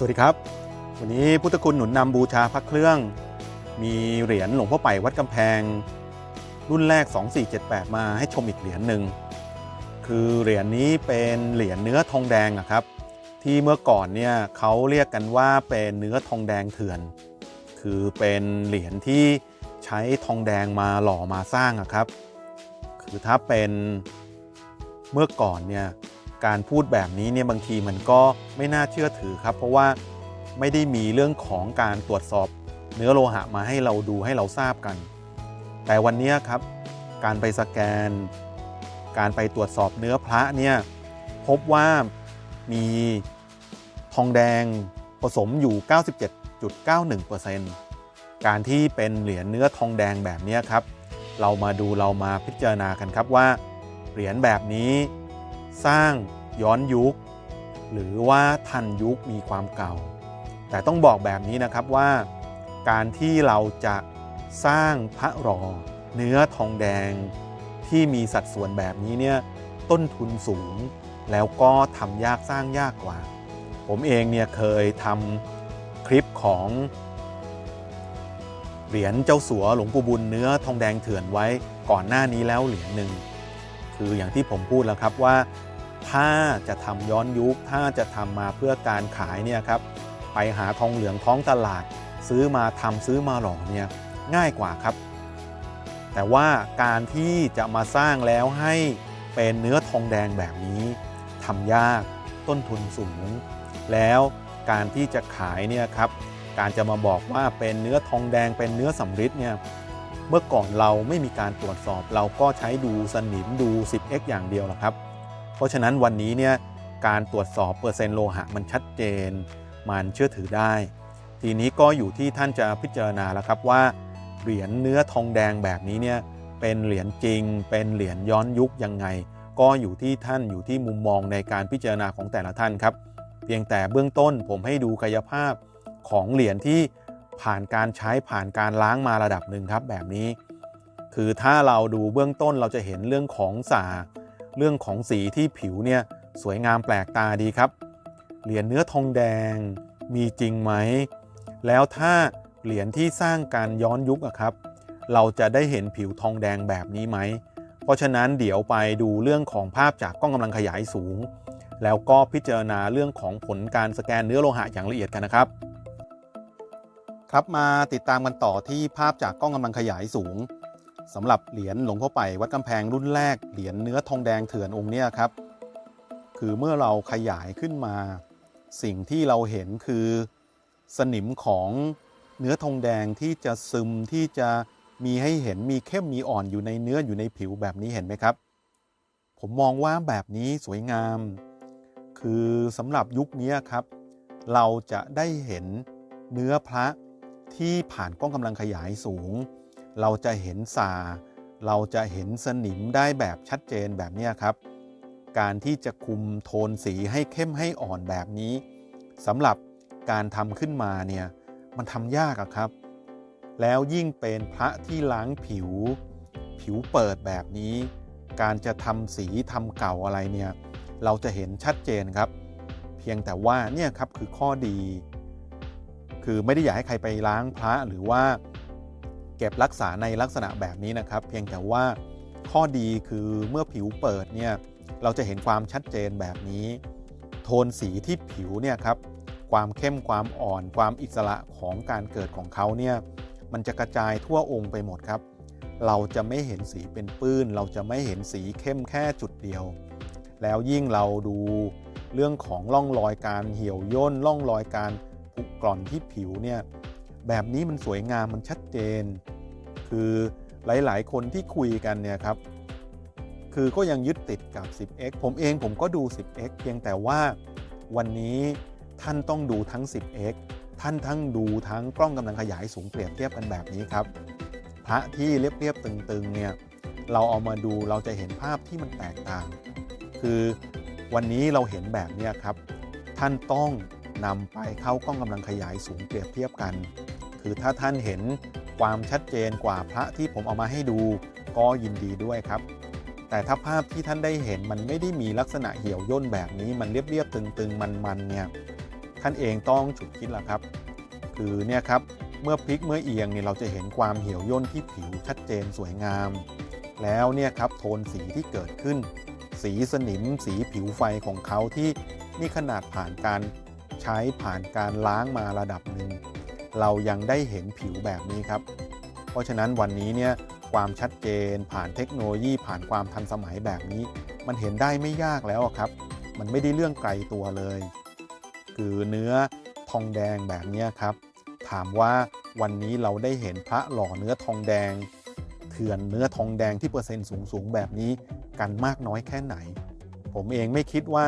สวัสดีครับ วันนี้พุทธคุณหนุนนำบูชาพระเครื่อง มีเหรียญหลวงพ่อไปวัดกำแพง รุ่นแรก 2478 มาให้ชมอีกเหรียญหนึ่งคือเหรียญนี้เป็นเหรียญเนื้อทองแดงอะครับ ที่เมื่อก่อนเนี่ยเขาเรียกกันว่าเป็นเนื้อทองแดงเถื่อน คือเป็นเหรียญที่ใช้ทองแดงมาหล่อมาสร้างอะครับ คือถ้าเป็นเมื่อก่อนเนี่ย การพูดแบบนี้เนี่ยบางทีมันก็ไม่น่าเชื่อถือครับ เพราะว่าไม่ได้มีเรื่องของการตรวจสอบเนื้อโลหะมาให้เราดูให้เราทราบกัน แต่วันนี้ครับ การไปสแกน การไปตรวจสอบเนื้อพระเนี่ยพบว่ามีทองแดงผสมอยู่ 97.91%การที่เป็นเหรียญเนื้อทองแดงแบบนี้ครับ เรามาดูเรามาพิจารณากันครับว่า เหรียญแบบนี้ สร้างย้อนยุค หรือว่าทันยุคมีความเก่า แต่ต้องบอกแบบนี้นะครับว่า การที่เราจะสร้างพระหล่อเนื้อทองแดง ที่มีสัดส่วนแบบนี้เนี่ยต้นทุนสูง แล้วก็ทำยากสร้างยากกว่า ผมเองเนี่ยเคยทำคลิปของเหรียญเจ้าสัวหลวงปู่บุญเนื้อทองแดงเถื่อนไว้ก่อนหน้านี้แล้วเหรียญหนึ่งคืออย่างที่ผมพูดแล้วครับว่า ถ้าจะทำย้อนยุค ถ้าจะทำมาเพื่อการขายเนี่ยครับ ไปหาทองเหลืองท้องตลาด ซื้อมาทำซื้อมาหล่อเนี่ยง่ายกว่าครับ แต่ว่าการที่จะมาสร้างแล้วให้เป็นเนื้อทองแดงแบบนี้ทำยากต้นทุนสูง แล้วการที่จะขายเนี่ยครับการจะมาบอกว่าเป็นเนื้อทองแดงเป็นเนื้อสำริดเนี่ยเมื่อก่อนเราไม่มีการตรวจสอบ เราก็ใช้ดูสนิมดู 10x อย่างเดียวแหละครับ เพราะฉะนั้นวันนี้เนี่ยการตรวจสอบเปอร์เซ็นต์โลหะมันชัดเจน มันเชื่อถือได้ ทีนี้ก็อยู่ที่ท่านจะพิจารณาแล้วครับว่าเหรียญเนื้อทองแดงแบบนี้เนี่ยเป็นเหรียญจริง เป็นเหรียญย้อนยุคยังไง ก็อยู่ที่ท่านอยู่ที่มุมมองในการพิจารณาของแต่ละท่านครับ เพียงแต่เบื้องต้นผมให้ดูกายภาพของเหรียญที่ผ่านการใช้ผ่านการล้างมาระดับหนึ่งครับแบบนี้ คือถ้าเราดูเบื้องต้นเราจะเห็นเรื่องของสา เรื่องของสีที่ผิวเนี่ยสวยงามแปลกตาดีครับ เหรียญเนื้อทองแดงมีจริงไหม แล้วถ้าเหรียญที่สร้างการย้อนยุคอะครับ เราจะได้เห็นผิวทองแดงแบบนี้ไหม เพราะฉะนั้นเดี๋ยวไปดูเรื่องของภาพจากกล้องกำลังขยายสูง แล้วก็พิจารณาเรื่องของผลการสแกนเนื้อโลหะอย่างละเอียดกันนะครับ ครับมาติดตามกันต่อที่ภาพจากกล้องกำลังขยายสูง สำหรับเหรียญหลวงพ่อไปวัดกำแพงรุ่นแรกเหรียญเนื้อทองแดงเถื่อนองค์เนี้ยครับ คือเมื่อเราขยายขึ้นมา สิ่งที่เราเห็นคือสนิมของเนื้อทองแดงที่จะซึมที่จะมีให้เห็นมีเข้มมีอ่อนอยู่ในเนื้ออยู่ในผิวแบบนี้เห็นไหมครับ ผมมองว่าแบบนี้สวยงาม คือสำหรับยุคนี้ครับ เราจะได้เห็นเนื้อพระที่ผ่านกล้องกำลังขยายสูง เราจะเห็นสาเราจะเห็นสนิมได้แบบชัดเจนแบบนี้ครับ การที่จะคุมโทนสีให้เข้มให้อ่อนแบบนี้สำหรับการทำขึ้นมาเนี่ยมันทำยากอะครับ แล้วยิ่งเป็นพระที่ล้างผิว ผิวผิวเปิดแบบนี้ การจะทำสีทำเก่าอะไรเนี่ยเราจะเห็นชัดเจนครับ เพียงแต่ว่าเนี่ยครับคือข้อดี คือไม่ได้อยากให้ใครไปล้างพระหรือว่า เก็บรักษาในลักษณะแบบนี้นะครับ เพียงแต่ว่าข้อดีคือเมื่อผิวเปิดเนี่ยเราจะเห็นความชัดเจนแบบนี้ โทนสีที่ผิวเนี่ยครับความเข้มความอ่อนความอิสระของการเกิดของเขาเนี่ยมันจะกระจายทั่วองค์ไปหมดครับ เราจะไม่เห็นสีเป็นปื้น เราจะไม่เห็นสีเข้มแค่จุดเดียว แล้วยิ่งเราดูเรื่องของร่องรอยการเหี่ยวย่นร่องรอยการผุกร่อนที่ผิวเนี่ย แบบนี้มันสวยงามมันชัดเจน คือหลายๆ คนที่คุยกันเนี่ยครับ คือก็ยังยึดติดกับ 10x ผมเองผมก็ดู 10x เพียงแต่ว่าวันนี้ท่านต้องดูทั้ง 10x ท่านทั้งดูทั้งกล้องกำลังขยายสูงเปรียบเทียบกันแบบนี้ครับ พระที่เรียบๆตึงๆเนี่ยเราเอามาดูเราจะเห็นภาพที่มันแตกต่าง คือวันนี้เราเห็นแบบนี้ครับ ท่านต้องนำไปเข้ากล้องกำลังขยายสูงเปรียบเทียบกัน คือถ้าท่านเห็นความชัดเจนกว่าพระที่ผมเอามาให้ดูก็ยินดีด้วยครับ แต่ถ้าภาพที่ท่านได้เห็นมันไม่ได้มีลักษณะเหี่ยวย่นแบบนี้มันเรียบๆตึงๆ มันๆเนี่ยท่านเองต้องฉุกคิดละครับ คือเนี่ยครับเมื่อพลิกเมื่อเอียงเนี่ยเราจะเห็นความเหี่ยวย่นที่ผิวชัดเจนสวยงาม แล้วเนี่ยครับโทนสีที่เกิดขึ้น สีสนิมสีผิวไฟของเขาที่นี่ขนาดผ่านการใช้ผ่านการล้างมาระดับหนึ่ง เรายังได้เห็นผิวแบบนี้ครับ เพราะฉะนั้นวันนี้เนี่ยความชัดเจน ผ่านเทคโนโลยี ผ่านความทันสมัยแบบนี้ มันเห็นได้ไม่ยากแล้วครับ มันไม่ได้เรื่องไกลตัวเลย คือเนื้อทองแดงแบบนี้ครับ ถามว่าวันนี้เราได้เห็นพระหล่อเนื้อทองแดงเถื่อนเนื้อทองแดงที่เปอร์เซ็นต์สูงๆแบบนี้กันมากน้อยแค่ไหน ผมเองไม่คิดว่า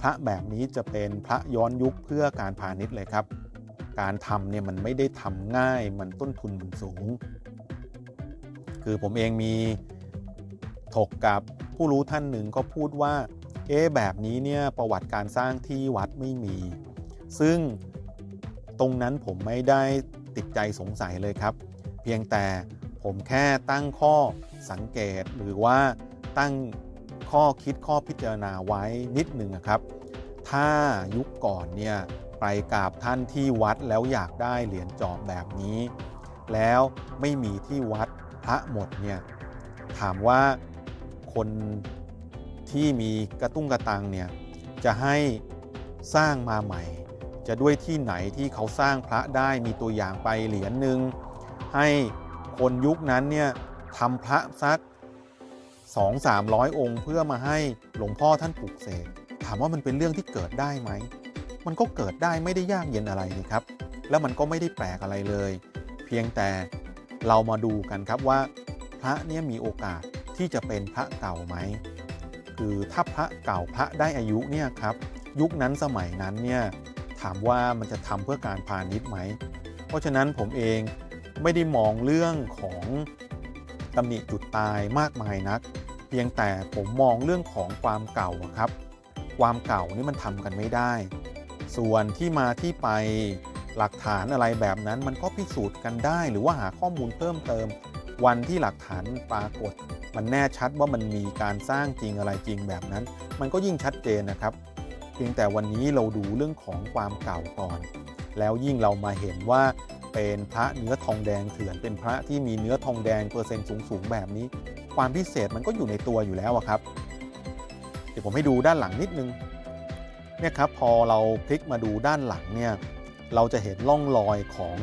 พระแบบนี้จะเป็นพระย้อนยุคเพื่อการพาณิชย์เลยครับ การทำเนี่ยมันไม่ได้ทำง่ายมันต้นทุนมันสูง คือผมเองมีถกกับผู้รู้ท่านหนึ่งก็พูดว่า เอ๊แบบนี้เนี่ยประวัติการสร้างที่วัดไม่มี ซึ่งตรงนั้นผมไม่ได้ติดใจสงสัยเลยครับ เพียงแต่ผมแค่ตั้งข้อสังเกตหรือว่าตั้งข้อคิดข้อพิจารณาไว้นิดหนึ่งนะครับ ถ้ายุคก่อนเนี่ย ไปกราบท่านที่วัดแล้วอยากได้เหรียญจอบแบบนี้ แล้วไม่มีที่วัดพระหมดเนี่ยถามว่าคนที่มีกระตุ้งกระตังเนี่ยจะให้สร้างมาใหม่ จะด้วยที่ไหนที่เขาสร้างพระได้มีตัวอย่างไปเหรียญหนึ่งให้คนยุคนั้นเนี่ยทำพระสัก2 300องค์ เพื่อมาให้หลวงพ่อท่านปลูกเสกถามว่ามันเป็นเรื่องที่เกิดได้ไหม มันก็เกิดได้ไม่ได้ยากเย็นอะไรนี่ครับ แล้วมันก็ไม่ได้แปลกอะไรเลย เพียงแต่เรามาดูกันครับว่า พระเนี่ยมีโอกาสที่จะเป็นพระเก่าไหมคือถ้าพระเก่าพระได้อายุเนี่ยครับยุคนั้นสมัยนั้นเนี่ยถามว่ามันจะทำเพื่อการพาณิชย์ไหม เพราะฉะนั้นผมเองไม่ได้มองเรื่องของตำหนิจุดตายมากมายนัก เพียงแต่ผมมองเรื่องของความเก่าครับ ความเก่านี่มันทำกันไม่ได้ ส่วนที่มาที่ไปหลักฐานอะไรแบบนั้นมันก็พิสูจน์กันได้ หรือว่าหาข้อมูลเพิ่มเติม วันที่หลักฐานปรากฏ มันแน่ชัดว่ามันมีการสร้างจริงอะไรจริงแบบนั้น มันก็ยิ่งชัดเจนนะครับ เพียงแต่วันนี้เราดูเรื่องของความเก่าก่อน แล้วยิ่งเรามาเห็นว่าเป็นพระเนื้อทองแดงเถื่อนเป็นพระที่มีเนื้อทองแดงเปอร์เซ็นต์สูงๆแบบนี้ ความพิเศษมันก็อยู่ในตัวอยู่แล้วอะครับเดี๋ยวผมให้ดูด้านหลังนิดนึง เนี่ยครับพอเราพลิกมาดูด้านหลังเนี่ยเราจะเห็นร่องรอยของ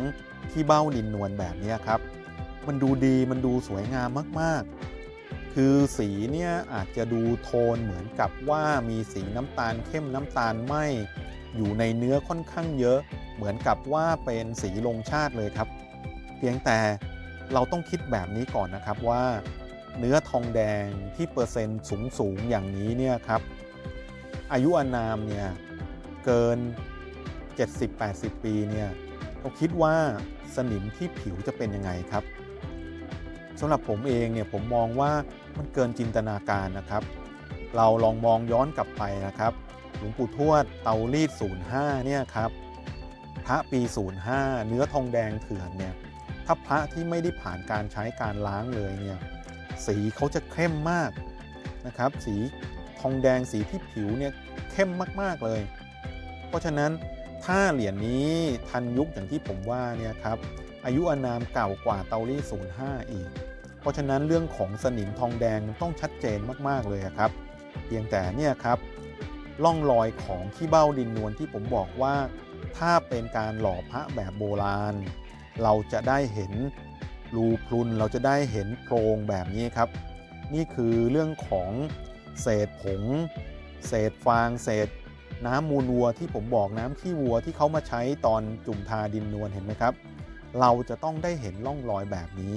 ที่เบ้าดินนวลแบบนี้ครับ มันดูดีมันดูสวยงามมากๆ คือสีเนี่ยอาจจะดูโทนเหมือนกับว่ามีสีน้ำตาลเข้มน้ำตาลไหมอยู่ในเนื้อค่อนข้างเยอะ เหมือนกับว่าเป็นสีลงชาติเลยครับ เพียงแต่เราต้องคิดแบบนี้ก่อนนะครับว่า เนื้อทองแดงที่เปอร์เซ็นต์สูงสูงอย่างนี้เนี่ยครับ อายุอานามเนี่ยเกิน 70-80 ปีเนี่ยเราคิดว่าสนิมที่ผิวจะเป็นยังไงครับสำหรับผมเองเนี่ยผมมองว่ามันเกินจินตนาการนะครับ เราลองมองย้อนกลับไปนะครับหลวงปู่ทวดเตารีด 05 เนี่ยครับพระปี 05 เนื้อทองแดงเถื่อนเนี่ยถ้าพระที่ไม่ได้ผ่านการใช้การล้างเลยเนี่ยสีเขาจะเข้มมากนะครับ สี ทองแดงสีที่ผิวเนี่ยเข้มมากๆเลย เพราะฉะนั้นถ้าเหรียญนี้ทันยุคอย่างที่ผมว่าเนี่ยครับอายุอานามเก่ากว่าเตาลี่05 อีก เพราะฉะนั้นเรื่องของสนิมทองแดงต้องชัดเจนมากๆเลยครับ เพียงแต่เนี่ยครับล่องรอยของขี้เบ้าดินนวลที่ผมบอกว่า ถ้าเป็นการหล่อพระแบบโบราณ เราจะได้เห็นรูพรุนเราจะได้เห็นโพรงแบบนี้ครับ นี่คือเรื่องของ เศษผง เศษฟาง เศษน้ำมูลวัวที่ผมบอกน้ำขี้วัวที่เขามาใช้ตอนจุ่มทาดินนวลเห็นไหมครับ เราจะต้องได้เห็นร่องรอยแบบนี้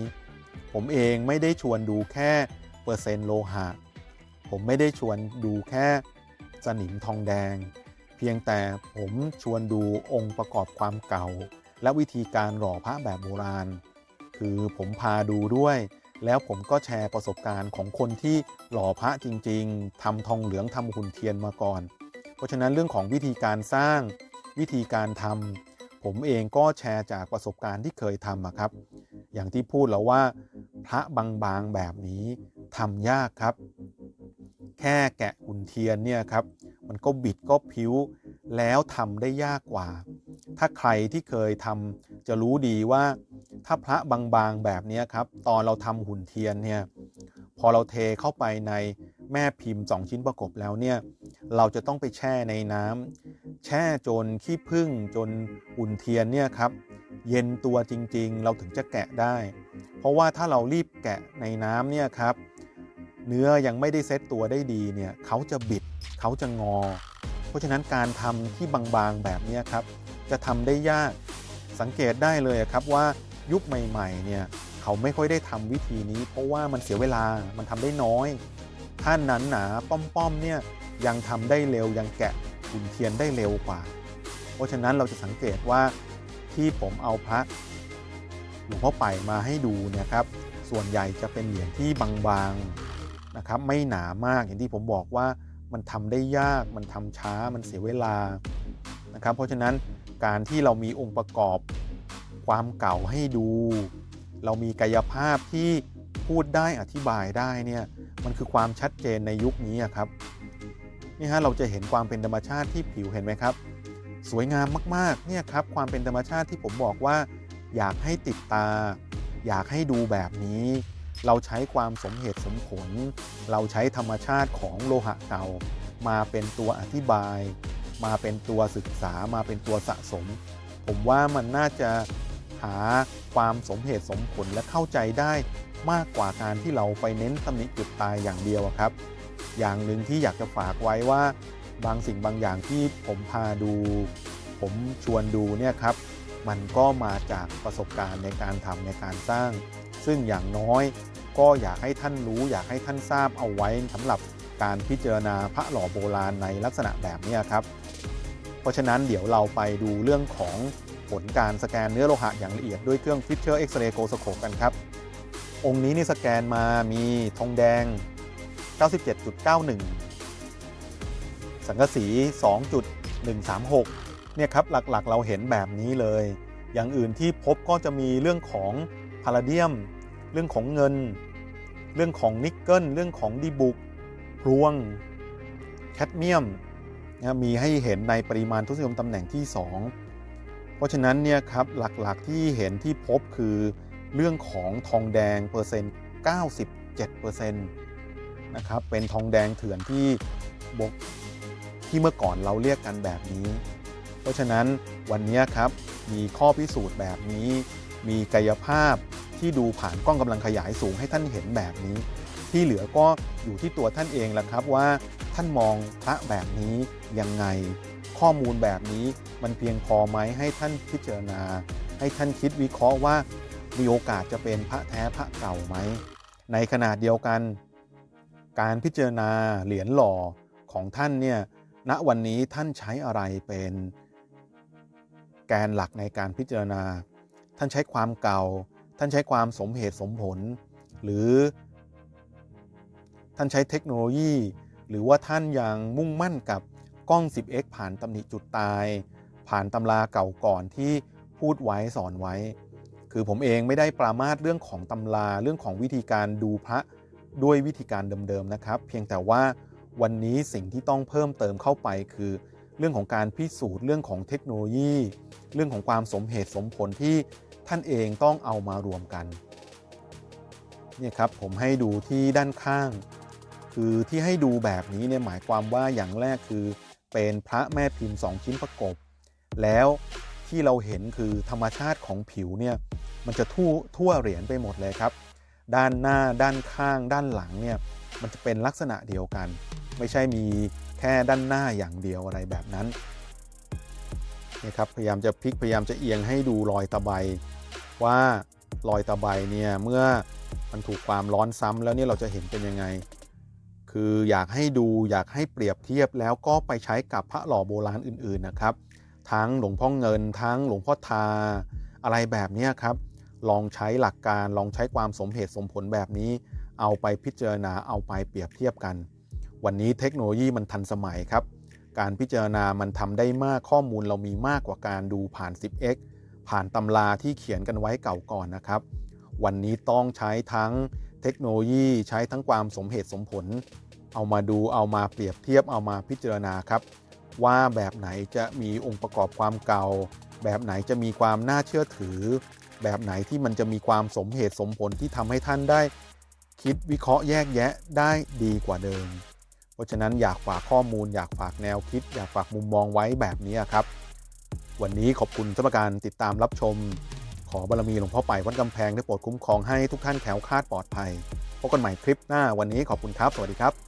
ผมเองไม่ได้ชวนดูแค่เปอร์เซ็นต์โลหะ ผมไม่ได้ชวนดูแค่สนิมทองแดง เพียงแต่ผมชวนดูองค์ประกอบความเก่า และวิธีการหล่อพระแบบโบราณ คือผมพาดูด้วย แล้วผมก็แชร์ประสบการณ์ของคนที่หล่อพระจริง ๆทำทองเหลืองทำหุ่นเทียนมาก่อน เพราะฉะนั้นเรื่องของวิธีการสร้างวิธีการทำผมเองก็แชร์จากประสบการณ์ที่เคยทำครับ อย่างที่พูดแล้วว่า พระบางๆแบบนี้ทำยากครับ แค่แกะหุ่นเทียนเนี่ยครับ มันก็บิดก็พิ้วแล้วทำได้ยากกว่า ถ้าใครที่เคยทำ จะรู้ดีว่าถ้าพระบางๆแบบนี้ครับ ตอนเราทำหุ่นเทียนเนี่ยพอเราเทเข้าไปในแม่พิมพ์ 2 ชิ้นประกบแล้วเนี่ยเราจะต้องไปแช่ในน้ำแช่จนขี้ผึ้งจนหุ่นเทียนเนี่ยครับเย็นตัวจริงๆ เราถึงจะแกะได้ เพราะว่าถ้าเรารีบแกะในน้ำเนี่ยครับ เนื้อยังไม่ได้เซ็ตตัวได้ดีเนี่ยเขาจะบิดเขาจะงอ เพราะฉะนั้นการทำที่บางๆแบบนี้ครับ จะทำได้ยาก สังเกตได้เลยครับว่ายุคใหม่ๆเนี่ยเขาไม่ค่อยได้ทำวิธีนี้ เพราะว่ามันเสียเวลามันทำได้น้อยท่านนั้นหนาป้อมๆเนี่ยยังทำได้เร็วยังแกะหุ่นเทียนได้เร็วกว่า เพราะฉะนั้นเราจะสังเกตว่าที่ผมเอาพระหลวงพ่อไปมาให้ดูเนี่ยครับ ส่วนใหญ่จะเป็นเหรียญที่บางๆนะครับ ไม่หนามากอย่างที่ผมบอกว่ามันทำได้ยากมันทำช้ามันเสียเวลานะครับ เพราะฉะนั้น การที่เรามีองค์ประกอบความเก่าให้ดู เรามีกายภาพที่พูดได้อธิบายได้เนี่ยมันคือความชัดเจนในยุคนี้ครับนี่ฮะเราจะเห็นความเป็นธรรมชาติที่ผิวเห็นไหมครับ สวยงามมากๆเนี่ยครับความเป็นธรรมชาติที่ผมบอกว่า อยากให้ติดตา อยากให้ดูแบบนี้ เราใช้ความสมเหตุสมผล เราใช้ธรรมชาติของโลหะเก่า มาเป็นตัวอธิบาย มาเป็นตัวศึกษามาเป็นตัวสะสม ผมว่ามันน่าจะหาความสมเหตุสมผลและเข้าใจได้มากกว่าการที่เราไปเน้นตำหนิจุดตายอย่างเดียวครับ อย่างหนึ่งที่อยากจะฝากไว้ว่า บางสิ่งบางอย่างที่ผมพาดู ผมชวนดูเนี่ยครับ มันก็มาจากประสบการณ์ในการทำในการสร้าง ซึ่งอย่างน้อยก็อยากให้ท่านรู้ อยากให้ท่านทราบเอาไว้สำหรับ การพิจารณาพระหล่อโบราณในลักษณะแบบนี้ครับ เพราะฉะนั้นเดี๋ยวเราไปดูเรื่องของผลการสแกนเนื้อโลหะอย่างละเอียดด้วยเครื่อง Fisher X-ray g o s c o p e กันครับ องค์นี้นี่สแกนมามีทองแดง 97.91 สังกะสี 2.136 เนี่ยครับหลักๆเราเห็นแบบนี้เลย อย่างอื่นที่พบก็จะมีเรื่องของพาราเดียม เรื่องของเงิน เรื่องของนิกเกิล เรื่องของดีบุก พลวง แคดเมียมนะมีให้เห็นในปริมาณทุนนิยมตำแหน่งที่ 2 เพราะฉะนั้นเนี่ยครับหลักๆที่เห็นที่พบคือเรื่องของทองแดงเปอร์เซ็นต์ 97%นะครับเป็นทองแดงเถื่อนที่บกที่เมื่อก่อนเราเรียกกันแบบนี้ เพราะฉะนั้นวันนี้ครับมีข้อพิสูจน์แบบนี้ มีกายภาพที่ดูผ่านกล้องกำลังขยายสูงให้ท่านเห็นแบบนี้ ที่เหลือก็อยู่ที่ตัวท่านเองแหละครับว่าท่านมองพระแบบนี้ยังไง ข้อมูลแบบนี้มันเพียงพอไหมให้ท่านพิจารณา ให้ท่านคิดวิเคราะห์ว่ามีโอกาสจะเป็นพระแท้พระเก่าไหม ในขนาดเดียวกัน การพิจารณาเหรียญหล่อของท่านเนี่ยณวันนี้ท่านใช้อะไรเป็นแกนหลักในการพิจารณา ท่านใช้ความเก่า ท่านใช้ความสมเหตุสมผล หรือ ท่านใช้เทคโนโลยี หรือว่าท่านยังมุ่งมั่นกับกล้อง 10x ผ่านตำหนิจุดตาย ผ่านตำราเก่าก่อนที่พูดไว้สอนไว้ คือผมเองไม่ได้ปรามาสเรื่องของตำราเรื่องของวิธีการดูพระด้วยวิธีการเดิมๆนะครับ เพียงแต่ว่าวันนี้สิ่งที่ต้องเพิ่มเติมเข้าไปคือ เรื่องของการพิสูจน์เรื่องของเทคโนโลยี เรื่องของความสมเหตุสมผลที่ท่านเองต้องเอามารวมกันเนี่ยครับผมให้ดูที่ด้านข้าง คือที่ให้ดูแบบนี้เนี่ยหมายความว่าอย่างแรกคือ เป็นพระแม่พิมพ์ 2 ชิ้นประกบ แล้วที่เราเห็นคือธรรมชาติของผิวเนี่ยมันจะทั่วทั่วเหรียญไปหมดเลยครับ ด้านหน้าด้านข้างด้านหลังเนี่ยมันจะเป็นลักษณะเดียวกัน ไม่ใช่มีแค่ด้านหน้าอย่างเดียวอะไรแบบนั้นนี่ครับพยายามจะพลิกพยายามจะเอียงให้ดูรอยตะไบว่ารอยตะไบเนี่ยเมื่อมันถูกความร้อนซ้ำแล้วเนี่ยเราจะเห็นเป็นยังไง คืออยากให้ดูอยากให้เปรียบเทียบแล้วก็ไปใช้กับพระหล่อโบราณอื่นๆนะครับ ทั้งหลวงพ่อเงิน ทั้งหลวงพ่อทา อะไรแบบนี้ครับลองใช้หลักการลองใช้ความสมเหตุสมผลแบบนี้ เอาไปพิจารณาเอาไปเปรียบเทียบกัน วันนี้เทคโนโลยีมันทันสมัยครับ การพิจารณามันทำได้มากข้อมูลเรามีมากกว่าการดูผ่าน 10x ผ่านตำราที่เขียนกันไว้เก่าก่อนนะครับ วันนี้ต้องใช้ทั้งเทคโนโลยีใช้ทั้งความสมเหตุสมผล เอามาดูเอามาเปรียบเทียบเอามาพิจารณาครับ ว่าแบบไหนจะมีองค์ประกอบความเก่า แบบไหนจะมีความน่าเชื่อถือ แบบไหนที่มันจะมีความสมเหตุสมผลที่ทำให้ท่านได้ คิดวิเคราะห์แยกแยะได้ดีกว่าเดิม เพราะฉะนั้นอยากฝากข้อมูล อยากฝากแนวคิด อยากฝากมุมมองไว้แบบนี้ครับ วันนี้ขอบคุณสำหรับการติดตามรับชม ขอบารมีหลวงพ่อไปวัดกำแพงได้โปรดคุ้มครองให้ทุกท่านแข็งคลาดปลอดภัยพบกันใหม่คลิปหน้าวันนี้ขอบคุณครับ สวัสดีครับ